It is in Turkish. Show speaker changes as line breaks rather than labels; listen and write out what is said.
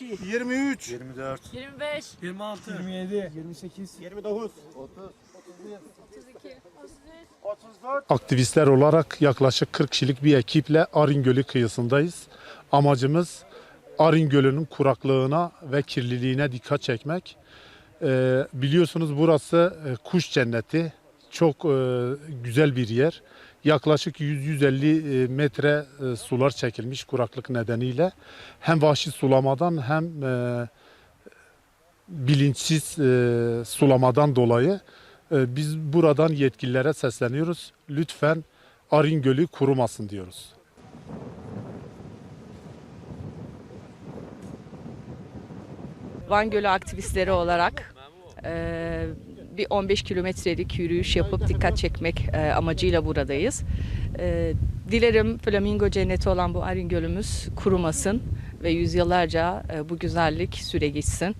24,
25,
26,
27, 28,
29,
32,
34.
Aktivistler olarak yaklaşık 40 kişilik bir ekiple Arin Gölü kıyısındayız. Amacımız Arin Gölü'nün kuraklığına ve kirliliğine dikkat çekmek. Ee, biliyorsunuz burası e, kuş cenneti. Çok e, güzel bir yer. Yaklaşık 100-150 e, metre e, sular çekilmiş kuraklık nedeniyle. Hem vahşi sulamadan hem bilinçsiz sulamadan dolayı biz buradan yetkililere sesleniyoruz. Lütfen Arin Gölü kurumasın diyoruz.
Van Gölü aktivistleri olarak bir 15 kilometrelik yürüyüş yapıp dikkat çekmek e, amacıyla buradayız. E, dilerim flamingo cenneti olan bu Arin Gölümüz kurumasın ve yüzyıllarca e, bu güzellik süre geçsin.